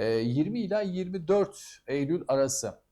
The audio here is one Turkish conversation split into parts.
E, 20 ila 24 Eylül arası.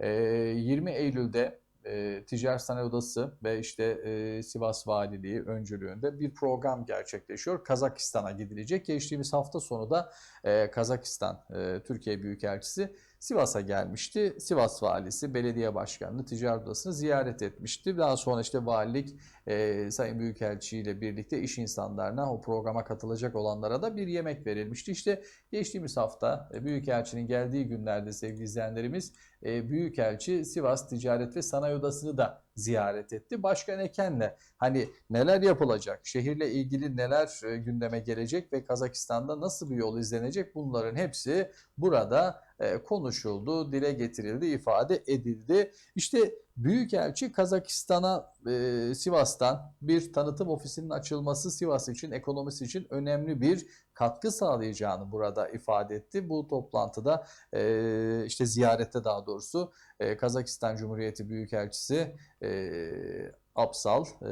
E, 20 Eylül'de e, Ticaret Sanayi Odası ve işte e, Sivas Valiliği öncülüğünde bir program gerçekleşiyor. Kazakistan'a gidilecek. Geçtiğimiz hafta sonu da e, Kazakistan e, Türkiye Büyükelçisi Sivas'a gelmişti. Sivas Valisi, Belediye Başkanlığı, Ticaret Odası'nı ziyaret etmişti. Daha sonra işte valilik e, Sayın Büyükelçi ile birlikte iş insanlarına o programa katılacak olanlara da bir yemek verilmişti. İşte geçtiğimiz hafta e, Büyükelçinin geldiği günlerde sevgili izleyenlerimiz e, Büyükelçi Sivas Ticaret ve Sanayi Odası'nı da ziyaret etti. Başkan Eken'le hani neler yapılacak, şehirle ilgili neler e, gündeme gelecek ve Kazakistan'da nasıl bir yol izlenecek bunların hepsi burada e, konuşuldu, dile getirildi, ifade edildi. İşte Büyükelçi Kazakistan'a e, Sivas'tan bir tanıtım ofisinin açılması Sivas için, ekonomisi için önemli bir katkı sağlayacağını burada ifade etti. Bu toplantıda e, işte ziyarette daha doğrusu e, Kazakistan Cumhuriyeti Büyükelçisi e, Apsal e,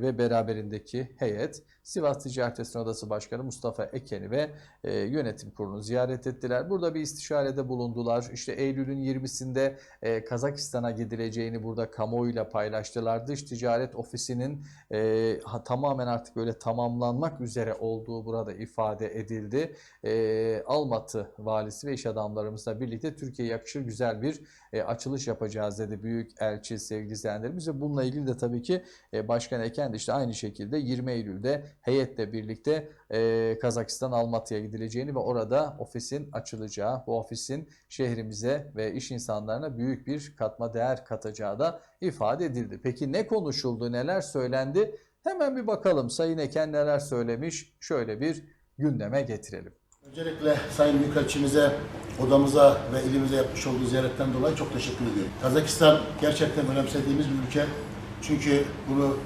ve beraberindeki heyet Sivas Ticaret ve Sanayi Odası Başkanı Mustafa Eken'i ve e, yönetim kurulunu ziyaret ettiler. Burada bir istişarede bulundular. İşte Eylül'ün 20'sinde e, Kazakistan'a gidileceğini burada kamuoyuyla paylaştılar. Dış ticaret ofisinin e, ha, tamamen artık böyle tamamlanmak üzere olduğu burada ifade edildi. E, Almatı valisi ve iş adamlarımızla birlikte Türkiye'ye yakışır güzel bir e, açılış yapacağız dedi Büyük Elçi sevgili izleyenlerimiz ve bununla ilgili de tabii ki e, Başkan Eken de işte aynı şekilde 20 Eylül'de heyetle birlikte e, Kazakistan Almatı'ya gidileceğini ve orada ofisin açılacağı, bu ofisin şehrimize ve iş insanlarına büyük bir katma değer katacağı da ifade edildi. Peki ne konuşuldu, neler söylendi? Hemen bir bakalım Sayın Eken neler söylemiş, şöyle bir gündeme getirelim. Öncelikle Sayın Büyükelçimize, odamıza ve ilimize yapmış olduğu ziyaretten dolayı çok teşekkür ediyorum. Kazakistan gerçekten önemsediğimiz bir ülke. Çünkü bunu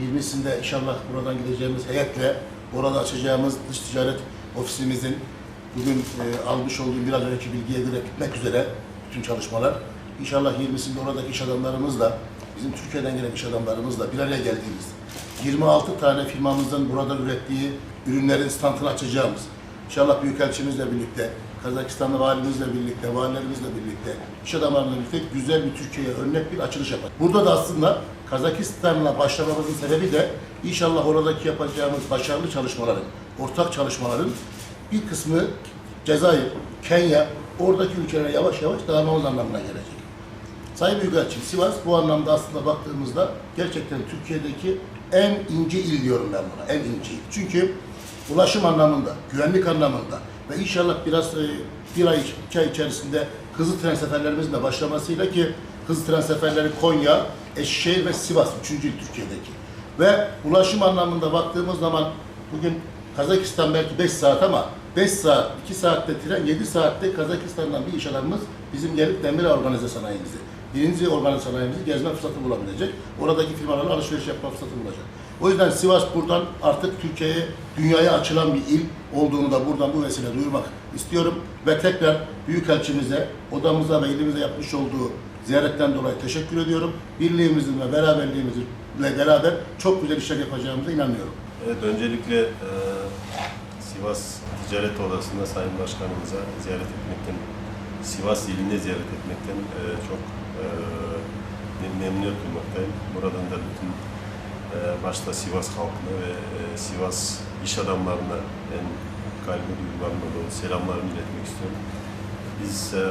20'sinde inşallah buradan gideceğimiz heyetle orada açacağımız dış ticaret ofisimizin bugün e, almış olduğum biraz önceki bilgiye göre bitmek üzere bütün çalışmalar. İnşallah 20'sinde oradaki iş adamlarımızla, bizim Türkiye'den gelen iş adamlarımızla bir araya geldiğimiz 26 tane firmamızın burada ürettiği ürünlerin standını açacağımız, İnşallah Büyükelçimizle birlikte, Kazakistanlı valimizle birlikte, valilerimizle birlikte, iş adamlarıyla birlikte güzel bir Türkiye'ye örnek bir açılış yapar. Burada da aslında Kazakistan'la başlamamızın sebebi de inşallah oradaki yapacağımız başarılı çalışmaların, ortak çalışmaların bir kısmı Cezayir, Kenya, oradaki ülkelere yavaş yavaş dağılmamız anlamına gelecek. Sayın Büyükelçim, Sivas bu anlamda aslında baktığımızda gerçekten Türkiye'deki en ince il diyorum ben buna, en ince il. Çünkü ulaşım anlamında, güvenlik anlamında ve inşallah biraz e, bir ay, iki ay içerisinde hızlı tren seferlerimizin de başlamasıyla ki hızlı tren seferleri Konya, Eskişehir ve Sivas, üçüncü Türkiye'deki. Ve ulaşım anlamında baktığımız zaman bugün Kazakistan belki 5 saat ama 5 saat, 2 saatte tren, 7 saatte Kazakistan'dan bir iş adamımız bizim gelip demir organize sanayimizi, birinci organize sanayimizi gezme fırsatı bulabilecek. Oradaki firmalarla alışveriş yapma fırsatı bulacak. O yüzden Sivas buradan artık Türkiye'ye, dünyaya açılan bir il olduğunu da buradan bu vesile duyurmak istiyorum. Ve tekrar Büyükelçimize, odamıza ve ilimize yapmış olduğu ziyaretten dolayı teşekkür ediyorum. Birliğimizin ve beraberliğimizle beraber çok güzel işler yapacağımıza inanıyorum. Evet, öncelikle e, Sivas Ticaret Odası'nda Sayın Başkanımıza ziyaret etmekten, Sivas ilinde ziyaret etmekten e, çok e, mem- memnuniyet duymaktayım. Buradan da bütün başta Sivas halkına ve e, Sivas iş adamlarına en kalbi duygularımla dolu selamlarımı iletmek istiyorum. Biz e,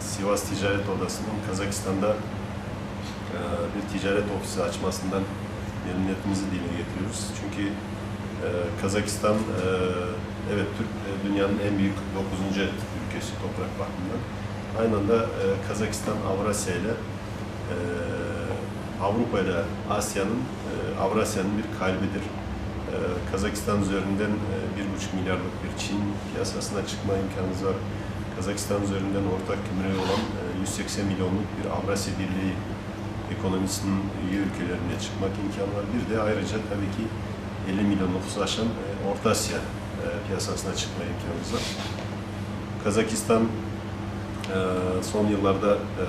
Sivas Ticaret Odası'nın Kazakistan'da e, bir ticaret ofisi açmasından memnuniyetimizi dile getiriyoruz. Çünkü Kazakistan evet Türk dünyanın en büyük 9. ülkesi toprak bakımından. Aynı anda Kazakistan Avrasya ile Avrupa ile Asya'nın e, Avrasya'nın bir kalbidir. E, Kazakistan üzerinden e, 1,5 milyarlık bir Çin piyasasına çıkma imkanımız var. Kazakistan üzerinden ortak gümrüğü olan e, 180 milyonluk bir Avrasya Birliği ekonomisinin üye ülkelerine çıkmak imkanı var. Bir de ayrıca tabii ki 50 milyon nüfusu aşan e, Orta Asya e, piyasasına çıkma imkanımız var. Kazakistan e, son yıllarda e,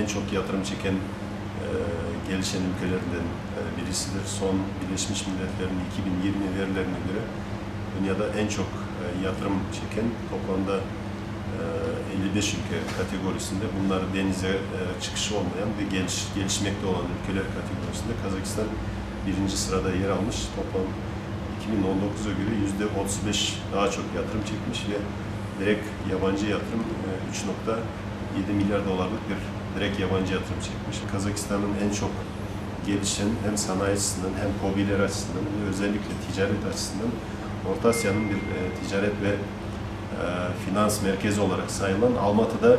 en çok yatırım çeken e, gelişen ülkelerden e, birisidir. Son Birleşmiş Milletler'in 2020 verilerine göre dünyada en çok e, yatırım çeken toplamda e, 55 ülke kategorisinde bunlar denize e, çıkışı olmayan ve geliş, gelişmekte olan ülkeler kategorisinde Kazakistan birinci sırada yer almış. Toplam 2019'a göre %35 daha çok yatırım çekmiş ve direkt yabancı yatırım e, 3.7 milyar dolarlık bir direkt yabancı yatırım çekmiş. Kazakistan'ın en çok gelişen hem sanayi açısından hem hobiler açısından özellikle ticaret açısından Orta Asya'nın bir e, ticaret ve e, finans merkezi olarak sayılan Almatı'da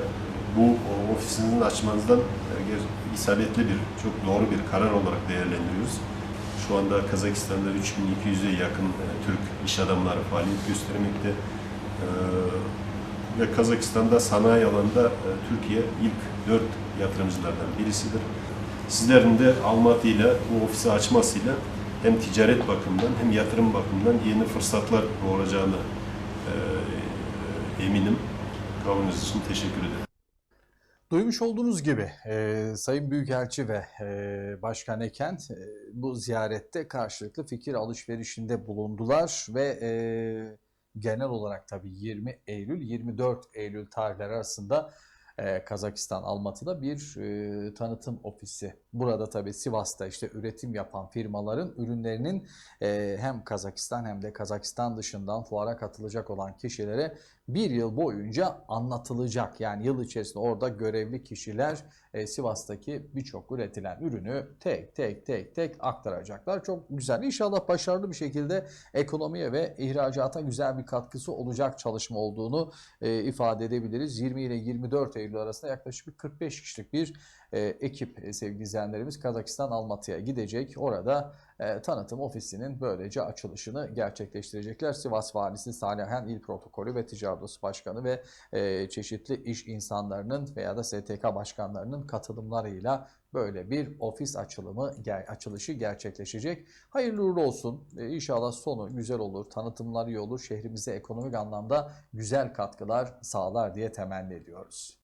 bu ofisinizin açmanızdan e, isabetli bir, çok doğru bir karar olarak değerlendiriyoruz. Şu anda Kazakistan'da 3200'e yakın e, Türk iş adamları faaliyet göstermekte. Ve Kazakistan'da sanayi alanında e, Türkiye ilk dört yatırımcılardan birisidir. Sizlerin de Almatı ile bu ofisi açmasıyla hem ticaret bakımından hem yatırım bakımından yeni fırsatlar doğuracağını e, eminim. Kavunuz için teşekkür ederim. Duymuş olduğunuz gibi e, Sayın Büyükelçi ve e, Başkan Ekent e, bu ziyarette karşılıklı fikir alışverişinde bulundular ve e, genel olarak tabii 20 Eylül 24 Eylül tarihleri arasında e, Kazakistan Almatı'da bir e, tanıtım ofisi. Burada tabii Sivas'ta işte üretim yapan firmaların ürünlerinin e, hem Kazakistan hem de Kazakistan dışından fuara katılacak olan kişilere bir yıl boyunca anlatılacak. Yani yıl içerisinde orada görevli kişiler e, Sivas'taki birçok üretilen ürünü tek tek tek tek aktaracaklar. Çok güzel. İnşallah başarılı bir şekilde ekonomiye ve ihracata güzel bir katkısı olacak çalışma olduğunu e, ifade edebiliriz. 20 ile 24 Eylül arasında yaklaşık bir 45 kişilik bir e, ekip e, sevgili izleyenlerimiz Kazakistan Almatı'ya gidecek. Orada e, tanıtım ofisinin böylece açılışını gerçekleştirecekler. Sivas Valisi Salihen İl Protokolü ve Ticaret Odası Başkanı ve e, çeşitli iş insanlarının veya da STK başkanlarının katılımlarıyla böyle bir ofis açılımı ger- açılışı gerçekleşecek. Hayırlı uğurlu olsun. E, İnşallah sonu güzel olur, tanıtımlar iyi olur, şehrimize ekonomik anlamda güzel katkılar sağlar diye temenni ediyoruz.